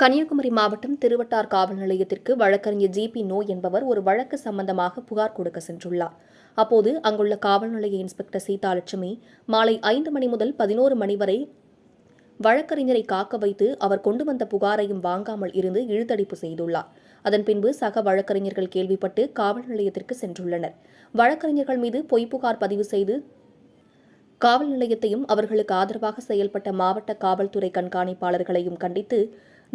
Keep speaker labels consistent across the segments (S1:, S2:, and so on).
S1: கன்னியாகுமரி மாவட்டம் திருவட்டார் காவல் நிலையத்திற்கு வழக்கறிஞர் ஜி பி நோ என்பவர் ஒரு வழக்கு சம்பந்தமாக புகார் கொடுக்க சென்றுள்ளார். அப்போது அங்குள்ள காவல் நிலைய இன்ஸ்பெக்டர் சீதாலட்சுமி மாலை ஐந்து மணி முதல் பதினோரு மணி வரை வழக்கறிஞரை காக்க வைத்து அவர் கொண்டு வந்த புகாரையும் வாங்காமல் இருந்து இழுத்தடிப்பு செய்துள்ளார். அதன் பின்பு சக வழக்கறிஞர்கள் கேள்விப்பட்டு காவல் நிலையத்திற்கு சென்றுள்ளனர். வழக்கறிஞர்கள் மீது பொய் புகார் பதிவு செய்து காவல் நிலையத்தையும் அவர்களுக்கு ஆதரவாக செயல்பட்ட மாவட்ட காவல்துறை கண்காணிப்பாளர்களையும் கண்டித்து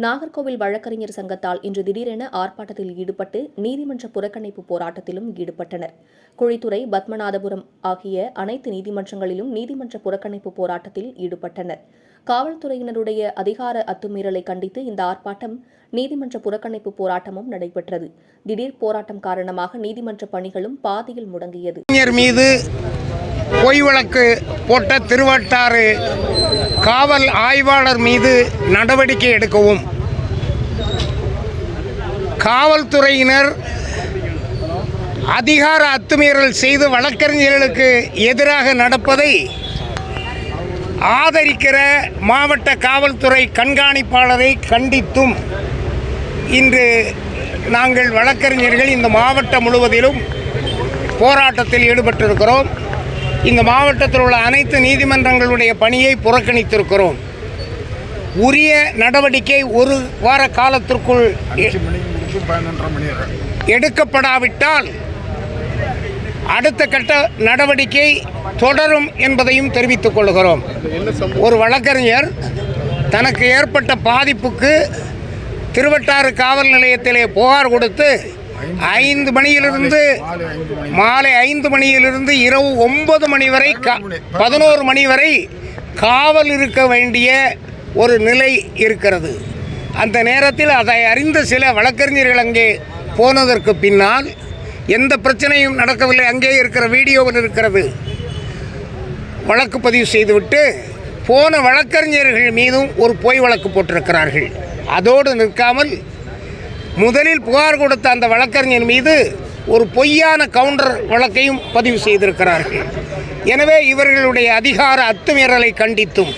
S1: நாகர்கோவில் வழக்கறிஞர் சங்கத்தால் இன்று திடீரென ஆர்ப்பாட்டத்தில் ஈடுபட்டு நீதிமன்ற புறக்கணிப்பு போராட்டத்திலும் ஈடுபட்டனர். குழித்துறை பத்மநாதபுரம் ஆகிய அனைத்து நீதிமன்றங்களிலும் நீதிமன்ற புறக்கணிப்பு போராட்டத்தில் ஈடுபட்டனர். காவல்துறையினருடைய அதிகார அத்துமீறலை கண்டித்து இந்த ஆர்ப்பாட்டம் நீதிமன்ற புறக்கணிப்பு போராட்டமும் நடைபெற்றது. திடீர் போராட்டம் காரணமாக நீதிமன்ற பணிகளும் பாதியில் முடங்கியது.
S2: மீது பொய் வழக்கு போட்ட திருவட்டாறு காவல் ஆய்வாளர் மீது நடவடிக்கை எடுக்கவும். காவல்துறையினர் அதிகார அத்துமீறல் செய்து வழக்கறிஞர்களுக்கு எதிராக நடப்பதை ஆதரிக்கிற மாவட்ட காவல்துறை கண்காணிப்பாளரை கண்டித்தும் இன்று நாங்கள் வழக்கறிஞர்கள் இந்த மாவட்டம் முழுவதிலும் போராட்டத்தில் ஈடுபட்டிருக்கிறோம். இந்த மாவட்டத்தில் உள்ள அனைத்து நீதிமன்றங்களுடைய பணியை புறக்கணித்திருக்கிறோம். உரிய நடவடிக்கை ஒரு வார காலத்திற்குள் எடுக்கப்படாவிட்டால் அடுத்த கட்ட நடவடிக்கை தொடரும் என்பதையும் தெரிவித்துக் கொள்கிறோம். ஒரு வழக்கறிஞர் தனக்கு ஏற்பட்ட பாதிப்புக்கு திருவட்டாறு காவல் நிலையத்திலே புகார் கொடுத்து ஐந்து மணியிலிருந்து மாலை ஐந்து மணியிலிருந்து இரவு ஒன்பது மணி வரை கா- பதினோரு மணி வரை காவல் இருக்க வேண்டிய ஒரு நிலை இருக்கிறது. அந்த நேரத்தில் அதை அறிந்த சில வழக்கறிஞர்கள் அங்கே போனதற்கு பின்னால் எந்த பிரச்சனையும் நடக்கவில்லை. அங்கே இருக்கிற வீடியோவில் இருக்கிறது. வழக்கு பதிவு செய்துவிட்டு போன வழக்கறிஞர்கள் மீதும் ஒரு பொய் வழக்கு போட்டிருக்கிறார்கள். அதோடு நிற்காமல் முதலில் புகார் கொடுத்த அந்த வழக்கறிஞர் மீது ஒரு பொய்யான கவுண்டர் வழக்கையும் பதிவு செய்திருக்கிறார்கள். எனவே இவர்களுடைய அதிகார அத்துமீறலை கண்டித்தும்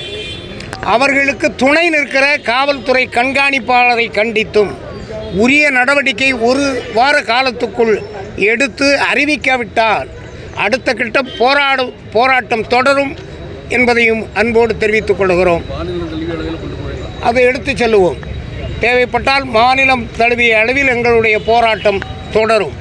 S2: அவர்களுக்கு துணை நிற்கிற காவல்துறை கண்காணிப்பாளரை கண்டித்தும் உரிய நடவடிக்கை ஒரு வார காலத்துக்குள் எடுத்து அறிவிக்காவிட்டால் அடுத்த கட்ட போராடு போராட்டம் தொடரும் என்பதையும் அன்போடு தெரிவித்துக் கொள்கிறோம். அதை எடுத்துச் செல்லுவோம். தேவைப்பட்டால் மாநிலம் தழுவிய அளவில் எங்களுடைய போராட்டம் தொடரும்.